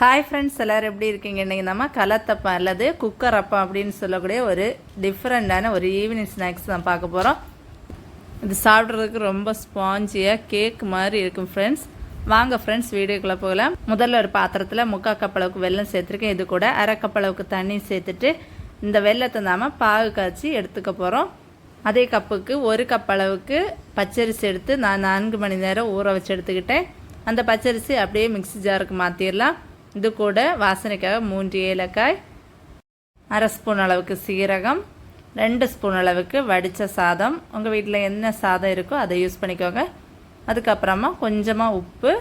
Hi friends எல்லோரும் எப்படி இருக்கீங்க? இன்றைக்கி நம்ம கலத்தப்பம் அல்லது குக்கர் அப்பம் அப்படின்னு சொல்லக்கூடிய ஒரு டிஃப்ரெண்ட்டான ஒரு ஈவினிங் ஸ்நாக்ஸ் தான் பார்க்க போகிறோம் இது சாப்பிட்றதுக்கு ரொம்ப ஸ்பாஞ்சியாக கேக் மாதிரி இருக்கும் ஃப்ரெண்ட்ஸ் வாங்க ஃப்ரெண்ட்ஸ் வீடியோக்குள்ளே போகலாம். முதல்ல ஒரு பாத்திரத்தில் முக்கால் கப்பளவுக்கு அளவுக்கு வெல்லம் சேர்த்துருக்கேன். இது கூட அரை தண்ணி சேர்த்துட்டு இந்த வெள்ளத்தை நாம் பாகு காய்ச்சி எடுத்துக்க போகிறோம் அதே கப்புக்கு ஒரு கப் அளவுக்கு பச்சரிசி எடுத்து நான் நான்கு மணி நேரம் ஊற வச்சு எடுத்துக்கிட்டேன். அந்த பச்சரிசி அப்படியே மிக்ஸி ஜாருக்கு மாற்றிடலாம் இது கூட வாசனைக்காக மூன்று ஏலக்காய் அரை ஸ்பூன் அளவுக்கு சீரகம் ரெண்டு ஸ்பூன் அளவுக்கு வடித்த சாதம். உங்கள் வீட்டில் என்ன சாதம் இருக்கோ அதை யூஸ் பண்ணிக்கோங்க. அதுக்கப்புறமா கொஞ்சமாக உப்பு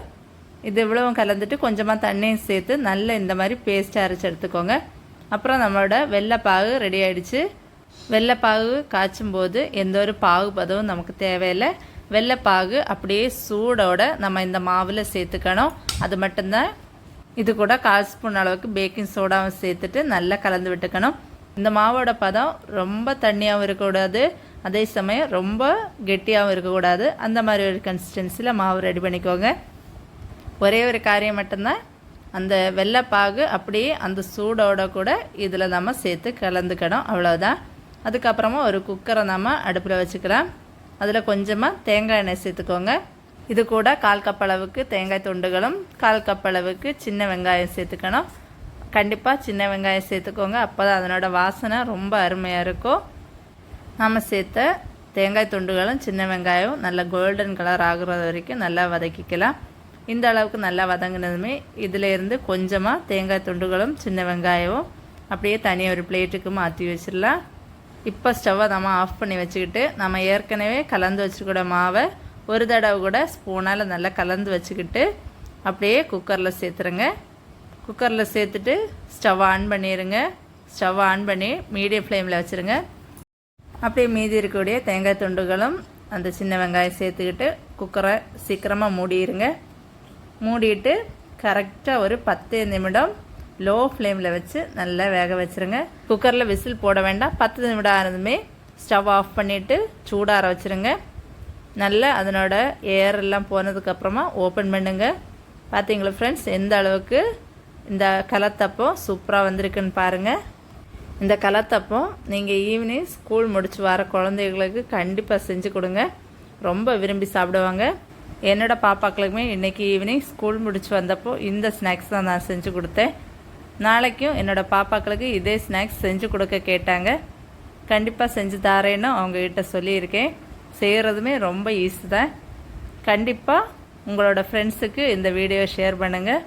இது இவ்வளவும் கலந்துட்டு கொஞ்சமாக தண்ணியும் சேர்த்து நல்ல இந்த மாதிரி பேஸ்ட்டாக அரைச்சி எடுத்துக்கோங்க. அப்புறம் நம்மளோட வெள்ளைப்பாகு ரெடி ஆயிடுச்சு. வெள்ளைப்பாகு காய்ச்சும் போது எந்த ஒரு பாகு பதவும் நமக்கு தேவையில்லை. வெள்ளைப்பாகு அப்படியே சூடோட நம்ம இந்த மாவில் சேர்த்துக்கணும். அது மட்டும்தான் இது கூட கால் ஸ்பூன் அளவுக்கு பேக்கிங் சோடாவும் சேர்த்துட்டு நல்லா கலந்து விட்டுக்கணும். இந்த மாவோட பதம் ரொம்ப தண்ணியாகவும் இருக்கக்கூடாது. அதே சமயம் ரொம்ப கெட்டியாகவும் இருக்கக்கூடாது. அந்த மாதிரி ஒரு கன்சிஸ்டன்சியில் மாவு ரெடி பண்ணிக்கோங்க. ஒரே ஒரு காரியம் மட்டும்தான். அந்த வெள்ளைப்பாகு அப்படியே அந்த சூடோட கூட இதில் நம்ம சேர்த்து கலந்துக்கணும். அவ்வளோதான் அதுக்கப்புறமா ஒரு குக்கரை நம்ம அடுப்பில் வச்சுக்கலாம். அதில் கொஞ்சமாக தேங்காய் எண்ணெய் சேர்த்துக்கோங்க. இது கூட கால் கப் அளவுக்கு தேங்காய் துண்டுகளும் கால் கப் அளவுக்கு சின்ன வெங்காயம் சேர்த்துக்கணும். கண்டிப்பாக சின்ன வெங்காயம் சேர்த்துக்கோங்க. அப்போ தான் அதனோட வாசனை ரொம்ப அருமையாக இருக்கும். நாம் சேர்த்த தேங்காய் துண்டுகளும் சின்ன வெங்காயம் நல்லா கோல்டன் கலர் ஆகுறது வரைக்கும் நல்லா வதக்கிக்கலாம். இந்த அளவுக்கு நல்லா வதங்கினதுமே இதில் இருந்து கொஞ்சமாக தேங்காய் துண்டுகளும் சின்ன வெங்காயமும் அப்படியே தனியாக ஒரு பிளேட்டுக்கு மாற்றி வச்சிடலாம். இப்போ ஸ்டவ்வை நம்ம ஆஃப் பண்ணி வச்சுக்கிட்டு நம்ம ஏற்கனவே கலந்து வச்சுக்கூட மாவை ஒரு தடவை கூட ஸ்பூனால் நல்லா கலந்து வச்சுக்கிட்டு அப்படியே குக்கரில் சேர்த்துருங்க. குக்கரில் சேர்த்துட்டு ஸ்டவ் ஆன் பண்ணிடுங்க ஸ்டவ் ஆன் பண்ணி மீடியம் ஃப்ளேமில் வச்சுருங்க. அப்படியே மீதி இருக்கக்கூடிய தேங்காய் துண்டுகளும் அந்த சின்ன வெங்காயம் சேர்த்துக்கிட்டு குக்கரை சீக்கிரமாக மூடிடுங்க மூடிட்டு கரெக்டாக ஒரு பத்து நிமிடம் லோ ஃப்ளேமில் வச்சு நல்லா வேக வச்சுருங்க. குக்கரில் விசில் போட வேண்டாம். பத்து நிமிடம் ஆனதுமே ஸ்டவ் ஆஃப் பண்ணிவிட்டு சூடார வச்சுருங்க. நல்லா அதனோட ஏர் எல்லாம் போனதுக்கப்புறமா ஓப்பன் பண்ணுங்க. பார்த்தீங்களா ஃப்ரெண்ட்ஸ் எந்த அளவுக்கு இந்த கலத்தப்போ சூப்பராக வந்திருக்குன்னு பாருங்கள் இந்த கலத்தப்போ நீங்கள் ஈவினிங் ஸ்கூல் முடித்து வர குழந்தைகளுக்கு கண்டிப்பாக செஞ்சு கொடுங்க. ரொம்ப விரும்பி சாப்பிடுவாங்க. என்னோடய பாப்பாக்களுக்குமே இன்றைக்கி ஈவினிங் ஸ்கூல் முடித்து வந்தப்போ இந்த ஸ்நாக்ஸ் தான் நான் செஞ்சு கொடுத்தேன். நாளைக்கும் என்னோடய பாப்பாக்களுக்கு இதே ஸ்நாக்ஸ் செஞ்சு கொடுக்க கேட்டாங்க. கண்டிப்பாக செஞ்சு தாரேன்னு அவங்கக்கிட்ட சொல்லியிருக்கேன். செய்கிறதுமே ரொம்ப ஈஸி தான். கண்டிப்பாக உங்களோட ஃப்ரெண்ட்ஸுக்கு இந்த வீடியோ ஷேர் பண்ணுங்கள்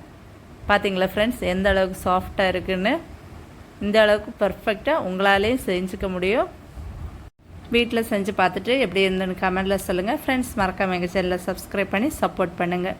பார்த்தீங்களா ஃப்ரெண்ட்ஸ் எந்த அளவுக்கு சாஃப்டாக இருக்குன்னு. இந்த அளவுக்கு பர்ஃபெக்டாக உங்களாலேயும் செஞ்சுக்க முடியும். வீட்டில் செஞ்சு பார்த்துட்டு எப்படி இருந்துன்னு கமெண்டில் சொல்லுங்கள் ஃப்ரெண்ட்ஸ் மறக்காமல் எங்கள் சேனலில் சப்ஸ்கிரைப் பண்ணி சப்போர்ட் பண்ணுங்கள்